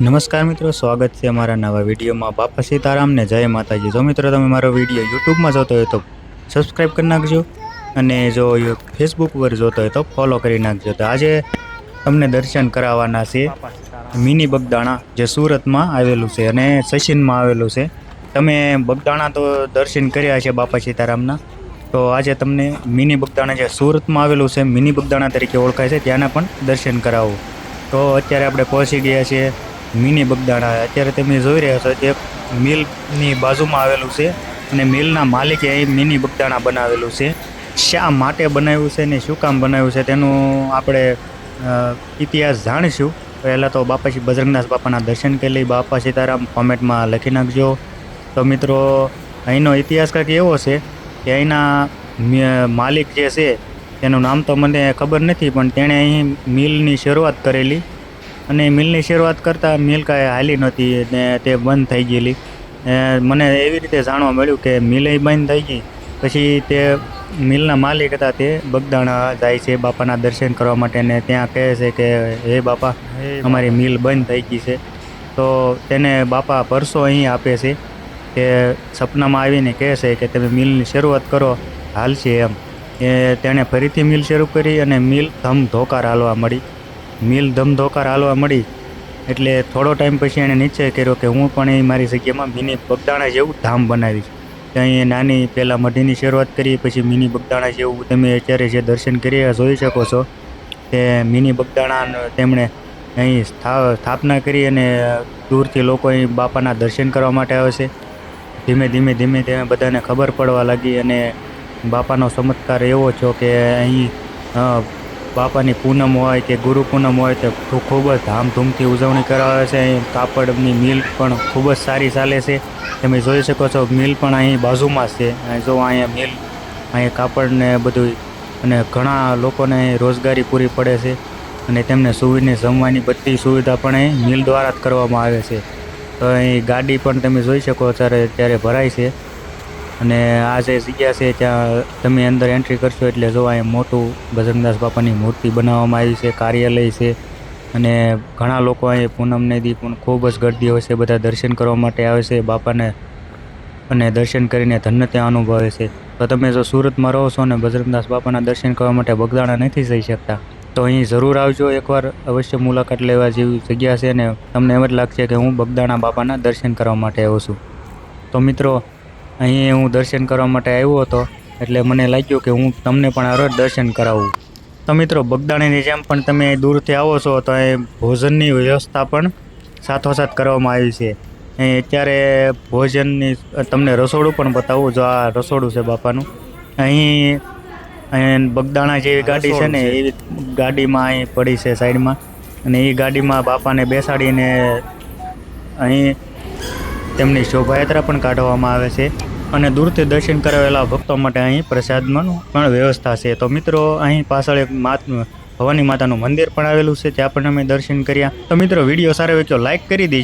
નમસ્કાર મિત્રો, સ્વાગત છે અમારા નવા વિડીયોમાં. બાપા સીતારામને જય માતાજી. જો મિત્રો તમે મારો વીડિયો યુટ્યુબમાં જોતો હોય તો સબસ્ક્રાઈબ કરી નાખજો અને જો ફેસબુક પર જોતો હોય તો ફોલો કરી નાખજો. તો આજે તમને દર્શન કરાવવાના છે મિની બગદાણા, જે સુરતમાં આવેલું છે અને સચિનમાં આવેલું છે. તમે બગદાણા તો દર્શન કર્યા છે બાપા સીતારામના. તો આજે તમને મિની બગદાણા જે સુરતમાં આવેલું છે, મિની બગદાણા તરીકે ઓળખાય છે, ત્યાંના પણ દર્શન કરાવો. તો અત્યારે આપણે પહોંચી ગયા છીએ મિની બગદાણા. અત્યારે તમે જોઈ રહ્યા છો, તે મિલની બાજુમાં આવેલું છે અને મિલના માલિકે અહીં મિની બગદાણા બનાવેલું છે. શા માટે બનાવ્યું છે ને શું કામ બનાવ્યું છે તેનું આપણે ઇતિહાસ જાણીશું. પહેલાં તો બાપા શ્રી બજરંગદાસ બાપાના દર્શન કરી લઈ બાપા સીતારામ કોમેન્ટમાં લખી નાખજો. તો મિત્રો, અહીંનો ઇતિહાસ કંઈક એવો છે કે અહીંના માલિક જે છે, તેનું નામ તો મને ખબર નથી, પણ તેણે અહીં મિલની શરૂઆત કરેલી. અને મિલની શરૂઆત કરતાં મિલ કાંઈ હાલી નહોતી ને તે બંધ થઈ ગયેલી. મને એવી રીતે જાણવા મળ્યું કે મિલે બંધ થઈ ગઈ. પછી તે મિલના માલિક હતા તે બગદાણા જાય છે બાપાના દર્શન કરવા માટે ને ત્યાં કહે છે કે હે બાપા. અમારી મિલ બંધ થઈ ગઈ છે. તો તેને બાપા પરસો અહીં આપે છે કે સપનામાં આવીને કહે છે કે તમે મિલની શરૂઆત કરો હાલશે એમ. એ તેણે ફરીથી મિલ શરૂ કરી અને મિલ ધમ ધોકાર હાલવા મળી. મિલ ધમ ધોકાર હાલવા મળી. એટલે થોડો ટાઈમ પછી એણે નિશ્ચય કર્યો કે હું પણ એ મારી જગ્યામાં મિની બગદાણા જેવું ધામ બનાવીશ. ત્યાં નાની પહેલાં મઢીની શરૂઆત કરી પછી મિની બગદાણા જેવું તમે અત્યારે જે દર્શન કરી જોઈ શકો છો તે મિની બગદાણા તેમણે અહીં સ્થા- સ્થાપના કરી અને દૂરથી લોકો અહીં બાપાના દર્શન કરવા માટે આવે છે. ધીમે ધીમે ધીમે ધીમે બધાને ખબર પડવા લાગી અને બાપાનો ચમત્કાર એવો છો કે અહીં બાપાની પૂનમ હોય કે ગુરુ પૂનમ હોય તે ખૂબ જ ધામધૂમથી ઉજવણી કરાવે છે. અહીં કાપડની મિલ પણ ખૂબ જ સારી ચાલે છે. તમે જોઈ શકો છો, મિલ પણ અહીં બાજુમાં છે. જો અહીંયા મિલ, અહીંયા કાપડને બધું અને ઘણા લોકોને રોજગારી પૂરી પડે છે અને તેમને સુવિને જમવાની બધી સુવિધા પણ અહીં મિલ દ્વારા જ કરવામાં આવે છે. તો અહીં ગાડી પણ તમે જોઈ શકો ત્યારે ત્યારે ભરાય છે. અને આ જે જગ્યા છે ત્યાં તમે અંદર એન્ટ્રી કરશો એટલે જો અહીંયા મોટું બજરંગદાસ બાપાની મૂર્તિ બનાવવામાં આવી છે, કાર્યાલય છે. અને ઘણા લોકો અહીં પૂનમને દી પણ ખૂબ જ ગરદી હોય છે, બધા દર્શન કરવા માટે આવે છે. બાપાને અને દર્શન કરીને ધન્યતા અનુભવે છે. તો તમે જો સુરતમાં રહો છો અને બજરંગદાસ બાપાના દર્શન કરવા માટે બગદાણા નથી જઈ શકતા, તો અહીં જરૂર આવજો એકવાર અવશ્ય મુલાકાત લેવા જેવી જગ્યા છે ને તમને એમ જ લાગશે કે હું બગદાણા બાપાના દર્શન કરવા માટે આવ્યો છું. તો મિત્રો અહીં હું દર્શન કરવા માટે આવ્યો હતો એટલે મને લાગ્યું કે હું તમને પણ આ રોજ દર્શન કરાવું. તો મિત્રો બગદાણાની જેમ પણ તમે દૂરથી આવો છો તો અહીં ભોજનની વ્યવસ્થા પણ સાથોસાથ કરવામાં આવી છે. અહીં અત્યારે ભોજનની તમને રસોડું પણ બતાવું જો આ રસોડું છે બાપાનું. અહીં અહીં બગદાણા જેવી ગાડી છે ને એવી ગાડીમાં અહીં પડી છે સાઈડમાં. અને એ ગાડીમાં બાપાને બેસાડીને અહીં તેમની શોભાયાત્રા પણ કાઢવામાં આવે છે અને દૂરથી દર્શન કરાવેલા ભક્તો માટે અહીં પ્રસાદમાં પણ વ્યવસ્થા છે. તો મિત્રો, અહીં પાછળ એક માત ભવાની માતાનું મંદિર પણ આવેલું છે, ત્યાં પણ અમે દર્શન કર્યા. તો મિત્રો, વીડિયો સારો વેચ્યો લાઈક કરી દેજો.